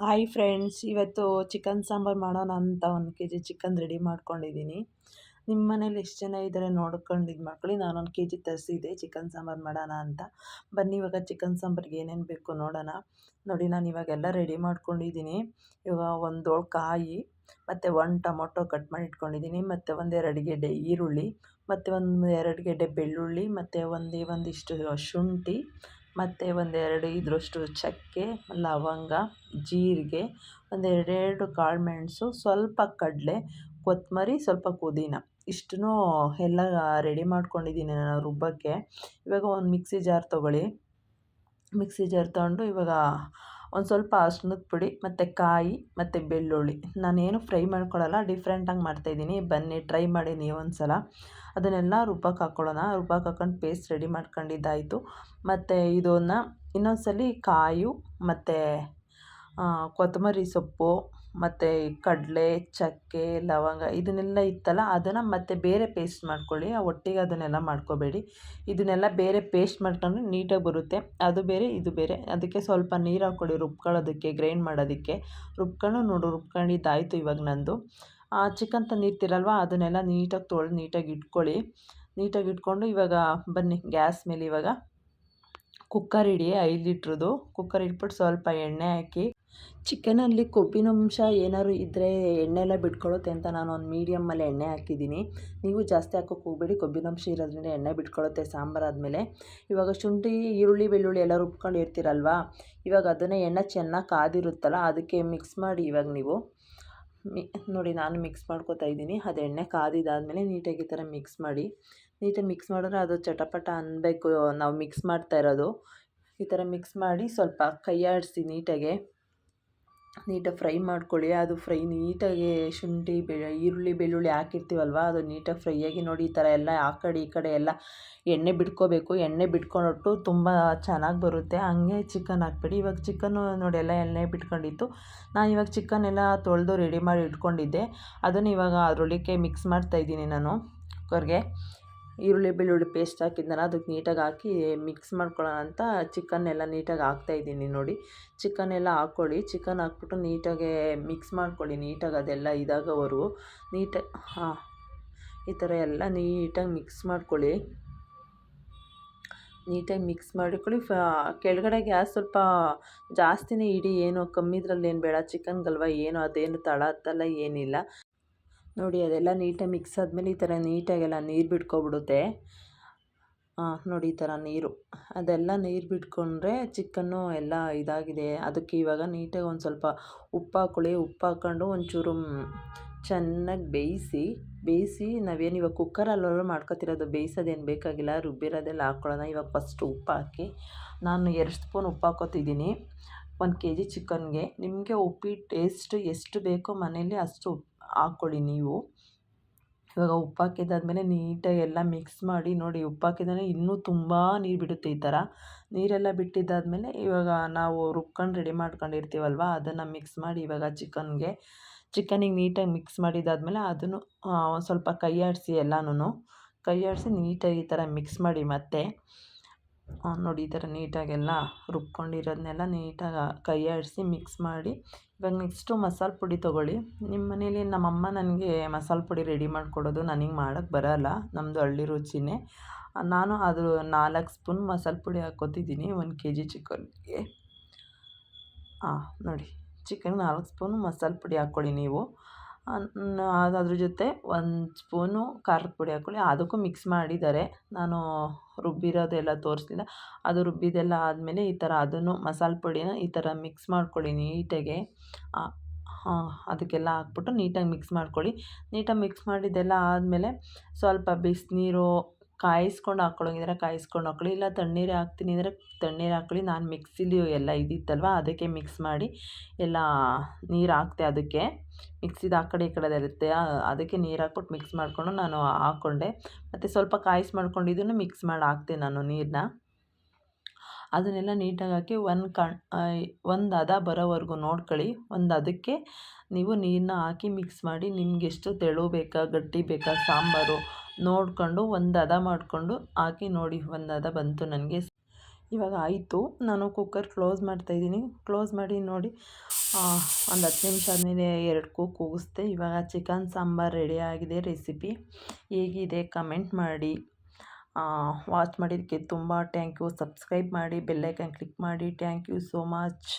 Hi friends ಇವತ್ತು chicken sambar ಮಾಡೋಣ ಅಂತ ಒಂದು ಕೆ ಜಿ ಚಿಕನ್ ರೆಡಿ ಮಾಡ್ಕೊಂಡಿದ್ದೀನಿ. ನಿಮ್ಮ ಮನೇಲಿ ಎಷ್ಟು ಜನ ಇದ್ದಾರೆ ನೋಡ್ಕೊಂಡು ಇದು ಮಾಡ್ಕೊಳ್ಳಿ ನಾನು ಒಂದು ಕೆ ಜಿ ತರಿಸಿದ್ದೆ ಚಿಕನ್ ಸಾಂಬಾರು ಮಾಡೋಣ ಅಂತ. ಬನ್ನಿ ಇವಾಗ ಚಿಕನ್ ಸಾಂಬಾರಿಗೆ ಏನೇನು ಬೇಕು ನೋಡೋಣ. ನೋಡಿ, ನಾನು ಇವಾಗೆಲ್ಲ ರೆಡಿ ಮಾಡ್ಕೊಂಡಿದ್ದೀನಿ. ಇವಾಗ ಒಂದು ಕಾಯಿ, ಮತ್ತು ಒಂದು ಟೊಮೊಟೊ ಕಟ್ ಮಾಡಿ ಇಟ್ಕೊಂಡಿದ್ದೀನಿ, ಮತ್ತು ಒಂದೆರಡು ಗೆಡ್ಡೆ ಈರುಳ್ಳಿ ಮತ್ತು ಒಂದು ಎರಡು ಗೆಡ್ಡೆ ಬೆಳ್ಳುಳ್ಳಿ, ಮತ್ತು ಒಂದು ಒಂದಿಷ್ಟು ಶುಂಠಿ, ಮತ್ತು ಒಂದೆರಡು ಇದರಷ್ಟು ಚಕ್ಕೆ, ಲವಂಗ, ಜೀರಿಗೆ, ಒಂದೆರಡೆರಡು ಕಾಳು ಮೆಣಸು, ಸ್ವಲ್ಪ ಕಡಲೆ, ಕೊತ್ತಂಬರಿ, ಸ್ವಲ್ಪ ಪುದೀನ. ಇಷ್ಟನ್ನೂ ಎಲ್ಲ ರೆಡಿ ಮಾಡ್ಕೊಂಡಿದ್ದೀನಿ ನಾನು ರುಬ್ಬಕ್ಕೆ. ಇವಾಗ ಒಂದು ಮಿಕ್ಸಿ ಜಾರ್ ತೊಗೊಳ್ಳಿ. ಮಿಕ್ಸಿ ಜಾರ್ ತೊಗೊಂಡು ಇವಾಗ ಒಂದು ಸ್ವಲ್ಪ ಅರ್ಶಿನದ ಪುಡಿ, ಮತ್ತು ಕಾಯಿ, ಮತ್ತು ಬೆಳ್ಳುಳ್ಳಿ. ನಾನೇನು ಫ್ರೈ ಮಾಡ್ಕೊಳ್ಳಲ್ಲ ಡಿಫ್ರೆಂಟಾಗಿ ಮಾಡ್ತಾಯಿದ್ದೀನಿ ಬನ್ನಿ ಟ್ರೈ ಮಾಡಿ ನೀವು ಒಂದು ಸಲ ಅದನ್ನೆಲ್ಲ ರುಬ್ಬಕ್ಕೆ ಹಾಕ್ಕೊಳ್ಳೋಣ ರುಬ್ಬಕ್ಕೆ ಹಾಕ್ಕೊಂಡು ಪೇಸ್ಟ್ ರೆಡಿ ಮಾಡ್ಕೊಂಡಿದ್ದಾಯಿತು. ಮತ್ತು ಇದನ್ನು ಇನ್ನೊಂದು ಸಲ ಕಾಯಿ, ಮತ್ತು ಕೊತ್ತಂಬರಿ ಸೊಪ್ಪು ಮತ್ತು ಕಡಲೆ, ಚಕ್ಕೆ, ಲವಂಗ ಇದನ್ನೆಲ್ಲ ಇತ್ತಲ್ಲ, ಅದನ್ನು ಮತ್ತೆ ಬೇರೆ ಪೇಸ್ಟ್ ಮಾಡ್ಕೊಳ್ಳಿ. ಆ ಒಟ್ಟಿಗೆ ಅದನ್ನೆಲ್ಲ ಮಾಡ್ಕೋಬೇಡಿ. ಇದನ್ನೆಲ್ಲ ಬೇರೆ ಪೇಸ್ಟ್ ಮಾಡ್ಕೊಂಡು ನೀಟಾಗಿ ಬರುತ್ತೆ. ಅದು ಬೇರೆ, ಇದು ಬೇರೆ. ಅದಕ್ಕೆ ಸ್ವಲ್ಪ ನೀರು ಹಾಕ್ಕೊಳ್ಳಿ, ರುಬ್ಕೊಳ್ಳೋದಕ್ಕೆ ಗ್ರೈಂಡ್ ಮಾಡೋದಕ್ಕೆ. ರುಬ್ಕೊಂಡು ನೋಡು ರುಬ್ಕೊಂಡಿದ್ದಾಯಿತು ಇವಾಗ ನಂದು. ಚಿಕನ್ ತಂದಿರ್ತೀರಲ್ವ, ಅದನ್ನೆಲ್ಲ ನೀಟಾಗಿ ತೊಳೆದು ನೀಟಾಗಿ ಇಟ್ಕೊಳ್ಳಿ. ನೀಟಾಗಿ ಇಟ್ಕೊಂಡು ಇವಾಗ ಬನ್ನಿ, ಗ್ಯಾಸ್ ಮೇಲೆ ಇವಾಗ ಕುಕ್ಕರ್ ಇಡಿ ಐದು ಲೀಟ್ರದ್ದು ಕುಕ್ಕರ್ ಇಟ್ಬಿಟ್ಟು ಸ್ವಲ್ಪ ಎಣ್ಣೆ ಹಾಕಿ, ಚಿಕನಲ್ಲಿ ಕೊಬ್ಬಿನಂಶ ಏನಾದ್ರು ಇದ್ದರೆ ಎಣ್ಣೆ ಎಲ್ಲ ಬಿಟ್ಕೊಳ್ಳುತ್ತೆ ಅಂತ ನಾನು ಒಂದು ಮೀಡಿಯಮ್ಮಲ್ಲಿ ಎಣ್ಣೆ ಹಾಕಿದ್ದೀನಿ. ನೀವು ಜಾಸ್ತಿ ಹಾಕೋಕ್ಕೆ ಹೋಗಬೇಡಿ, ಕೊಬ್ಬಿನಂಶ ಇರೋದ್ರಿಂದ ಎಣ್ಣೆ ಬಿಟ್ಕೊಳ್ಳುತ್ತೆ ಸಾಂಬಾರು ಆದಮೇಲೆ. ಇವಾಗ ಶುಂಠಿ, ಈರುಳ್ಳಿ, ಬೆಳ್ಳುಳ್ಳಿ ಎಲ್ಲ ರುಬ್ಕೊಂಡು ಇರ್ತೀರಲ್ವಾ? ಇವಾಗ ಅದನ್ನೇ ಎಣ್ಣೆ ಚೆನ್ನಾಗಿ ಕಾದಿರುತ್ತಲ್ಲ, ಅದಕ್ಕೆ ಮಿಕ್ಸ್ ಮಾಡಿ ಇವಾಗ ನೀವು ಮಿ ನೋಡಿ ನಾನು ಮಿಕ್ಸ್ ಮಾಡ್ಕೊತಾ ಇದ್ದೀನಿ. ಅದು ಎಣ್ಣೆ ಕಾದಿದ್ದಾದಮೇಲೆ ನೀಟಾಗಿ ಈ ಥರ ಮಿಕ್ಸ್ ಮಾಡಿ ನೀಟಾಗಿ ಮಿಕ್ಸ್ ಮಾಡಿದ್ರೆ ಅದು ಚಟಪಟ ಅನ್ನಬೇಕು ನಾವು ಮಿಕ್ಸ್ ಮಾಡ್ತಾ ಇರೋದು. ಈ ಥರ ಮಿಕ್ಸ್ ಮಾಡಿ ಸ್ವಲ್ಪ ಕೈ ಆಡಿಸಿ ನೀಟಾಗೆ, ನೀಟಾಗಿ ಫ್ರೈ ಮಾಡ್ಕೊಳ್ಳಿ. ಅದು ಫ್ರೈ ನೀಟಾಗಿ ಶುಂಠಿ, ಬೆ, ಈರುಳ್ಳಿ, ಬೆಳ್ಳುಳ್ಳಿ ಹಾಕಿರ್ತೀವಲ್ವ, ಅದು ನೀಟಾಗಿ ಫ್ರೈ ಆಗಿ ನೋಡಿ ಈ ಥರ ಎಲ್ಲ ಆ ಕಡೆ, ಈ ಕಡೆ ಎಲ್ಲ ಎಣ್ಣೆ ಬಿಟ್ಕೋಬೇಕು. ಎಣ್ಣೆ ಬಿಟ್ಕೊಂಡೊಟ್ಟು ತುಂಬ ಚೆನ್ನಾಗಿ ಬರುತ್ತೆ. ಹಂಗೆ ಚಿಕನ್ ಹಾಕ್ಬೇಡಿ. ಇವಾಗ ಚಿಕನ್ನು ನೋಡಿ ಎಲ್ಲ ಎಣ್ಣೆ ಬಿಟ್ಕೊಂಡಿತ್ತು. ನಾನು ಇವಾಗ ಚಿಕನ್ ಎಲ್ಲ ತೊಳೆದು ರೆಡಿ ಮಾಡಿ ಇಟ್ಕೊಂಡಿದ್ದೆ. ಅದನ್ನು ಇವಾಗ ಅದರೊಳಕ್ಕೆ ಮಿಕ್ಸ್ ಮಾಡ್ತಾಯಿದ್ದೀನಿ ನಾನು ಕುಕ್ಕರ್ಗೆ ಈರುಳ್ಳಿ, ಬೆಳ್ಳುಳ್ಳಿ ಪೇಸ್ಟ್ ಹಾಕಿದ್ನಲ್ಲ, ಅದಕ್ಕೆ ನೀಟಾಗಿ ಹಾಕಿ ಮಿಕ್ಸ್ ಮಾಡ್ಕೊಳ್ಳೋಣ ಅಂತ ಚಿಕನ್ ಎಲ್ಲ ನೀಟಾಗಿ ಹಾಕ್ತಾಯಿದ್ದೀನಿ ನೋಡಿ. ಚಿಕನ್ ಎಲ್ಲ ಹಾಕ್ಕೊಳ್ಳಿ. ಚಿಕನ್ ಹಾಕ್ಬಿಟ್ಟು ನೀಟಾಗೆ ಮಿಕ್ಸ್ ಮಾಡ್ಕೊಳ್ಳಿ. ನೀಟಾಗಿ ಅದೆಲ್ಲ ಇದಾಗವರು ನೀಟಾಗಿ ಹಾಂ, ಈ ಥರ ಎಲ್ಲ ನೀಟಾಗಿ ಮಿಕ್ಸ್ ಮಾಡ್ಕೊಳ್ಳಿ. ನೀಟಾಗಿ ಮಿಕ್ಸ್ ಮಾಡಿಕೊಳ್ಳಿ. ಫ, ಕೆಳಗಡೆ ಗ್ಯಾಸ್ ಸ್ವಲ್ಪ ಜಾಸ್ತಿನೇ ಇಡಿ. ಏನು ಕಮ್ಮಿದ್ರಲ್ಲಿ ಏನು ಬೇಡ. ಚಿಕನ್ಗಲ್ವ ಏನು, ಅದೇನು ತಳ ಹತ್ತಲ್ಲ ಏನಿಲ್ಲ. ನೋಡಿ, ಅದೆಲ್ಲ ನೀಟಾಗಿ ಮಿಕ್ಸ್ ಆದಮೇಲೆ ಈ ಥರ ನೀಟಾಗೆಲ್ಲ ನೀರು ಬಿಟ್ಕೊಬಿಡುತ್ತೆ. ನೋಡಿ, ಈ ಥರ ನೀರು. ಅದೆಲ್ಲ ನೀರು ಬಿಟ್ಕೊಂಡ್ರೆ ಚಿಕನ್ನು ಎಲ್ಲ ಇದಾಗಿದೆ. ಅದಕ್ಕೆ ಇವಾಗ ನೀಟಾಗಿ ಒಂದು ಸ್ವಲ್ಪ ಉಪ್ಪು ಹಾಕೊಳ್ಳಿ. ಉಪ್ಪು ಹಾಕ್ಕೊಂಡು ಒಂಚೂರು ಚೆನ್ನಾಗಿ ಬೇಯಿಸಿ ಬೇಯಿಸಿ ನಾವೇನು ಇವಾಗ ಕುಕ್ಕರಲ್ಲೂ ಮಾಡ್ಕೊತಿರೋದು ಬೇಯಿಸೋದೇನು ಬೇಕಾಗಿಲ್ಲ. ರುಬ್ಬಿರೋದೆಲ್ಲ ಹಾಕ್ಕೊಳ್ಳೋಣ ಇವಾಗ ಫಸ್ಟ್ ಉಪ್ಪು ಹಾಕಿ ನಾನು ಎರಡು ಸ್ಪೂನ್ ಉಪ್ಪು ಹಾಕೋತಿದ್ದೀನಿ ಒಂದು ಕೆ ಜಿ ಚಿಕನ್ಗೆ. ನಿಮಗೆ ಉಪ್ಪಿಟ್ಟು ಟೇಸ್ಟ್ ಎಷ್ಟು ಬೇಕೋ ಮನೇಲಿ ಅಷ್ಟು ಹಾಕ್ಕೊಳ್ಳಿ ನೀವು. ಇವಾಗ ಉಪ್ಪು ಹಾಕಿದ್ದಾದ್ಮೇಲೆ ನೀಟಾಗಿ ಎಲ್ಲ ಮಿಕ್ಸ್ ಮಾಡಿ ನೋಡಿ ಉಪ್ಪು ಹಾಕಿದ್ರೆ ಇನ್ನೂ ತುಂಬ ನೀರು ಬಿಡುತ್ತೆ ಈ ಥರ. ನೀರೆಲ್ಲ ಬಿಟ್ಟಿದ್ದಾದಮೇಲೆ ಇವಾಗ ನಾವು ರುಬ್ಕೊಂಡು ರೆಡಿ ಮಾಡ್ಕೊಂಡಿರ್ತೀವಲ್ವ, ಅದನ್ನು ಮಿಕ್ಸ್ ಮಾಡಿ ಇವಾಗ ಚಿಕನ್ಗೆ ಚಿಕನಿಗೆ ನೀಟಾಗಿ ಮಿಕ್ಸ್ ಮಾಡಿದ್ದಾದಮೇಲೆ ಅದನ್ನು ಸ್ವಲ್ಪ ಕೈ ಆಡಿಸಿ ಎಲ್ಲನೂ ಕೈ ಆಡಿಸಿ ನೀಟಾಗಿ ಈ ಥರ ಮಿಕ್ಸ್ ಮಾಡಿ ಮತ್ತೆ. ನೋಡಿ ಈ ಥರ ನೀಟಾಗೆಲ್ಲ ರುಬ್ಕೊಂಡಿರೋದನ್ನೆಲ್ಲ ನೀಟಾಗಿ ಕೈಯಾಡಿಸಿ ಮಿಕ್ಸ್ ಮಾಡಿ ಇವಾಗ ನೆಕ್ಸ್ಟು ಮಸಾಲೆ ಪುಡಿ ತೊಗೊಳ್ಳಿ. ನಿಮ್ಮ ಮನೇಲಿ ನಮ್ಮಮ್ಮ ನನಗೆ ಮಸಾಲೆ ಪುಡಿ ರೆಡಿ ಮಾಡಿಕೊಡೋದು ನನಗೆ ಮಾಡೋಕ್ಕೆ ಬರೋಲ್ಲ, ನಮ್ಮದು ಹಳ್ಳಿ ರುಚಿನೇ. ನಾನು ಅದು ನಾಲ್ಕು ಸ್ಪೂನ್ ಮಸಾಲೆ ಪುಡಿ ಹಾಕ್ಕೊತಿದ್ದೀನಿ, ಒಂದು ಕೆ ಜಿ ಚಿಕನ್ಗೆ. ಹಾಂ ನೋಡಿ ಚಿಕನ್ ನಾಲ್ಕು ಸ್ಪೂನು ಮಸಾಲೆ ಪುಡಿ ಹಾಕ್ಕೊಳ್ಳಿ ನೀವು. ಅದ್ರ ಜೊತೆ ಒಂದು ಸ್ಪೂನು ಖಾರದ ಪುಡಿ ಹಾಕ್ಕೊಳ್ಳಿ. ಅದಕ್ಕೂ ಮಿಕ್ಸ್ ಮಾಡಿದ್ದಾರೆ ನಾನು ರುಬ್ಬಿರೋದೆಲ್ಲ ತೋರಿಸ್ಲಿಲ್ಲ. ಅದು ರುಬ್ಬಿದ್ದೆಲ್ಲ ಆದಮೇಲೆ ಈ ಥರ ಅದನ್ನು ಮಸಾಲೆ ಪುಡಿನ ಈ ಥರ ಮಿಕ್ಸ್ ಮಾಡ್ಕೊಳ್ಳಿ ನೀಟಾಗೆ. ಅದಕ್ಕೆಲ್ಲ ಹಾಕ್ಬಿಟ್ಟು ನೀಟಾಗಿ ಮಿಕ್ಸ್ ಮಾಡ್ಕೊಳ್ಳಿ. ನೀಟಾಗಿ ಮಿಕ್ಸ್ ಮಾಡಿದ್ದೆಲ್ಲ ಆದಮೇಲೆ ಸ್ವಲ್ಪ ಬಿಸಿನೀರು ಕಾಯಿಸ್ಕೊಂಡು ಹಾಕ್ಕೊಳ್ಳೋಂಗಿದ್ರೆ ಕಾಯಿಸ್ಕೊಂಡು ಹಾಕ್ಕೊಳ್ಳಿ ಇಲ್ಲ ತಣ್ಣೀರು ಹಾಕ್ತೀನಿ ಅಂದರೆ ತಣ್ಣೀರು ಹಾಕ್ಕೊಳ್ಳಿ ನಾನು ಮಿಕ್ಸಿಲಿ ಎಲ್ಲ ಇದ್ದಿತ್ತಲ್ವ ಅದಕ್ಕೆ ಮಿಕ್ಸ್ ಮಾಡಿ ಎಲ್ಲ ನೀರು ಹಾಕ್ತೆ ಅದಕ್ಕೆ. ಮಿಕ್ಸಿದು ಆ ಕಡೆ ಈ ಕಡೆ ಇರುತ್ತೆ ಅದಕ್ಕೆ ನೀರು ಹಾಕ್ಬಿಟ್ಟು ಮಿಕ್ಸ್ ಮಾಡಿಕೊಂಡು ನಾನು ಹಾಕ್ಕೊಂಡೆ ಮತ್ತು ಸ್ವಲ್ಪ ಕಾಯಿಸಿ ಮಾಡ್ಕೊಂಡಿದ್ದನ್ನು ಮಿಕ್ಸ್ ಮಾಡಿ ಹಾಕ್ತೆ ನಾನು ನೀರನ್ನ ಅದನ್ನೆಲ್ಲ ನೀಟಾಗಿ ಹಾಕಿ ಒಂದು ಕಣ್ ಒಂದು ಹದ ಬರೋವರೆಗೂ ನೋಡ್ಕೊಳ್ಳಿ. ಒಂದು ಅದಕ್ಕೆ ನೀವು ನೀರನ್ನ ಹಾಕಿ ಮಿಕ್ಸ್ ಮಾಡಿ ನಿಮಗೆಷ್ಟು ತೆಳು ಬೇಕಾ, ಗಟ್ಟಿ ಬೇಕಾ, ಸಾಂಬಾರು ನೋಡಿಕೊಂಡು ಒಂದು ಹದ ಮಾಡಿಕೊಂಡು ಹಾಕಿ ನೋಡಿ, ಒಂದು ಹದ ಬಂತು ನನಗೆ. ಇವಾಗ ಆಯಿತು. ನಾನು ಕುಕ್ಕರ್ ಕ್ಲೋಸ್ ಮಾಡ್ತಾಯಿದ್ದೀನಿ ಕ್ಲೋಸ್ ಮಾಡಿ ನೋಡಿ. ಒಂದು ಹತ್ತು ನಿಮಿಷ ಆದಮೇಲೆ ಎರಡು ಕೂಗು ಕೂಗಿಸ್ದೆ ಇವಾಗ ಚಿಕನ್ ಸಾಂಬಾರು ರೆಡಿ ಆಗಿದೆ ರೆಸಿಪಿ ಹೇಗಿದೆ ಕಮೆಂಟ್ ಮಾಡಿ. ವಾಚ್ ಮಾಡಿದ್ದಕ್ಕೆ ತುಂಬ ಥ್ಯಾಂಕ್ ಯು ಸಬ್ಸ್ಕ್ರೈಬ್ ಮಾಡಿ ಬೆಲ್ಲೈಕನ್ ಕ್ಲಿಕ್ ಮಾಡಿ. Thank you so much